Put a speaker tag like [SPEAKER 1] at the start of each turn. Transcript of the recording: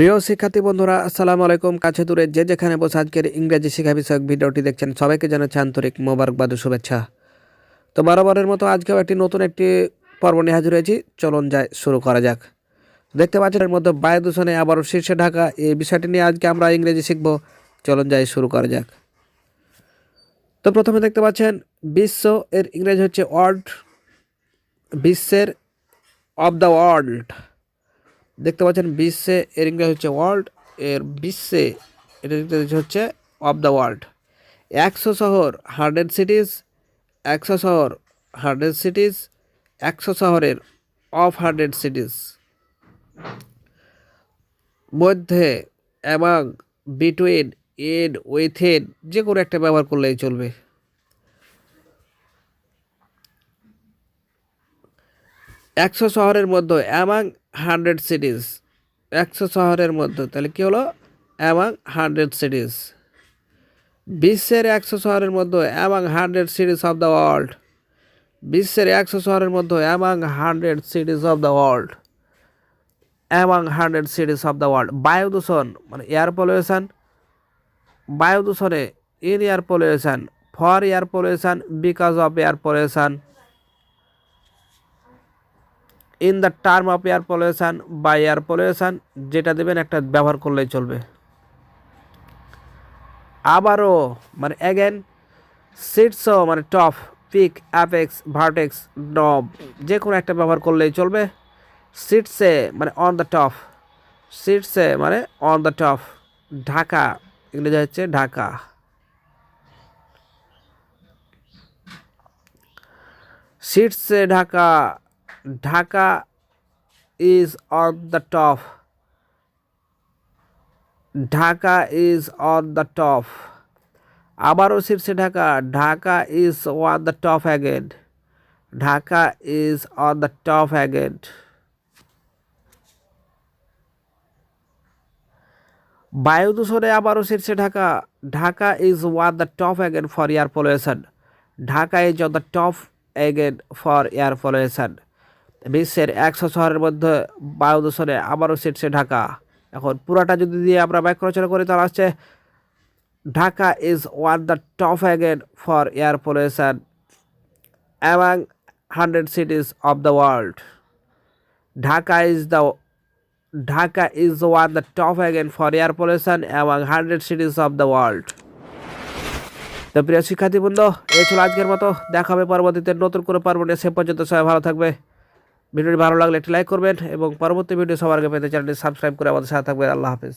[SPEAKER 1] প্রিয় শিক্ষার্থী বন্ধুরা, আসসালামু আলাইকুম। কাছে দূরে যে যেখানে বসে আজকের ইংরেজি শিক্ষা বিষয়ক ভিডিওটি দেখছেন, সবাইকে জানাচ্ছি আন্তরিক মোবারকবাদ শুভেচ্ছা। তো বরাবরের মতো আজকেও একটি নতুন একটি পর্ব নিয়ে হাজির হয়েছি। চলুন যাই, শুরু করা যাক। দেখতে পাচ্ছেন এর মধ্যে বায়ু দূষণে আবারও শীর্ষে ঢাকা। এই বিষয়টি নিয়ে আজকে আমরা ইংরেজি শিখব। চলুন যাই, শুরু করা যাক। তো প্রথমে দেখতে পাচ্ছেন, বিশ্ব এর ইংরেজি হচ্ছে ওয়ার্ল্ড, বিশ্বের অফ দ্য ওয়ার্ল্ড। দেখতে পাচ্ছেন বিশ্বে এর ইংরেজি হচ্ছে ওয়ার্ল্ড, এর বিশ্বে এর ইংরেজি হচ্ছে অফ দ্য ওয়ার্ল্ড। একশো শহর, হান্ড্রেড সিটিজ, একশো শহর, হান্ড্রেড সিটিজ, একশো শহরের অফ হান্ড্রেড সিটিজ। মধ্যে এবং বিটুইন, ইন, উইথিন, যে কোনো একটা ব্যবহার করলেই চলবে। একশো শহরের মধ্যে, অ্যামাং হান্ড্রেড সিটিজ একশো শহরের মধ্যে। তাহলে কী হলো? অ্যামাং হান্ড্রেড সিটিজ বিশ্বের একশো শহরের মধ্যে among hundred cities of the world. বিশ্বের একশো শহরের মধ্যে among hundred cities of the world. Among hundred cities of the world. বায়ু দূষণ মানে এয়ার পলিউশন। বায়ু দূষণে in air pollution, for air pollution, because of air pollution. In the term of air pollution বা air pollution যেটা দেবেন একটা ব্যবহার করলেই চলবে। আবারও মানে অ্যাগেন সিটসও মানে টপ পিক অ্যাপেক্স ভার্টেক্স নব যে কোনো একটা ব্যবহার করলেই চলবে। সিটসে মানে অন দ্য টপ সিটসে মানে অন দ্য টপ ঢাকা, ইংরেজি হচ্ছে Dhaka. সিটসে Dhaka Dhaka is on the top Dhaka is on the top আবারও শীর্ষে Dhaka. Dhaka is on the top again Dhaka is on the top again বায়ু দূষণে আবারও শীর্ষে Dhaka. Dhaka is one the top again for air pollution Dhaka is on the top again for air pollution বিশ্বের একশো শহরের মধ্যে বায়ু দূষণে আবারও শীর্ষে ঢাকা। এখন পুরাটা যদি দিয়ে আমরা ব্যাখ্যা রচনা করি, তাহলে আসছে Dhaka is one the top again for air pollution among hundred cities of the world Dhaka is the Dhaka is one the top again for air pollution among hundred cities of the world তো প্রিয় শিক্ষার্থীবৃন্দ এই ছিল আজকের মতো। দেখা হবে পরবর্তীতে নতুন করে পারব না সে পর্যন্ত সবাই ভালো থাকবে। ভিডিওটি ভালো লাগলে একটি লাইক করবেন এবং পরবর্তী ভিডিও সবার আগে পেতে চ্যানেলটি সাবস্ক্রাইব করে আমাদের সাথে থাকবেন। আল্লাহ হাফেজ।